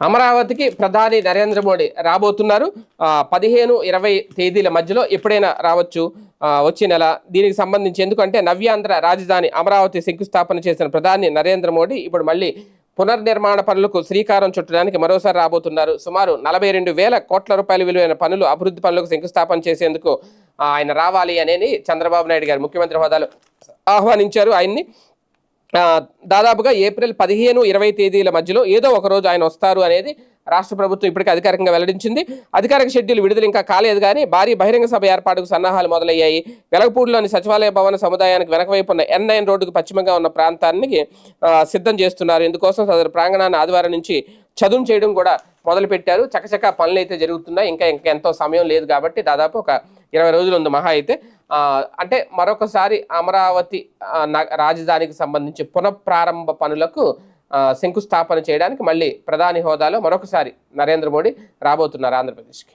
అమరావతికి ప్రధాని నరేంద్ర మోడీ రాబోతున్నారు. పదిహేను ఇరవై తేదీల మధ్యలో ఎప్పుడైనా రావచ్చు. వచ్చే నెల దీనికి సంబంధించి ఎందుకంటే నవ్యాంధ్ర రాజధాని అమరావతి శంకుస్థాపన చేసిన ప్రధాని నరేంద్ర మోడీ ఇప్పుడు మళ్ళీ పునర్నిర్మాణ పనులకు శ్రీకారం చుట్టడానికి మరోసారి రాబోతున్నారు. సుమారు నలభై రెండు వేల కోట్ల రూపాయల విలువైన పనులు అభివృద్ధి పనులకు శంకుస్థాపన చేసేందుకు ఆయన రావాలి అనేది చంద్రబాబు నాయుడు గారు ముఖ్యమంత్రి హోదాలో ఆహ్వానించారు ఆయన్ని. దాదాపుగా ఏప్రిల్ పదిహేను ఇరవై తేదీల మధ్యలో ఏదో ఒక రోజు ఆయన వస్తారు అనేది రాష్ట్ర ప్రభుత్వం ఇప్పటికే అధికారికంగా వెల్లడించింది. అధికారిక షెడ్యూల్ విడుదల ఇంకా కాలేదు కానీ భారీ బహిరంగ సభ ఏర్పాటుకు సన్నాహాలు మొదలయ్యాయి. వెలగపూడిలోని సచివాలయ భవన సముదాయానికి వెనకవైపు ఉన్న ఎన్ నైన్ రోడ్డుకు పశ్చిమంగా ఉన్న ప్రాంతానికి సిద్ధం చేస్తున్నారు. ఇందుకోసం సదరు ప్రాంగణాన్ని ఆదివారం నుంచి చదువు చేయడం కూడా మొదలుపెట్టారు. చకచక పనులు అయితే జరుగుతున్నాయి. ఇంకా ఇంకా ఎంతో సమయం లేదు కాబట్టి దాదాపు ఒక ఇరవై రోజులు ఉంది మహా అయితే. అంటే మరొకసారి అమరావతి న- రాజధానికి సంబంధించి పునఃప్రారంభ పనులకు శంకుస్థాపన చేయడానికి మళ్ళీ ప్రధాని హోదాలో మరొకసారి నరేంద్ర మోడీ రాబోతున్నారు ఆంధ్రప్రదేశ్కి.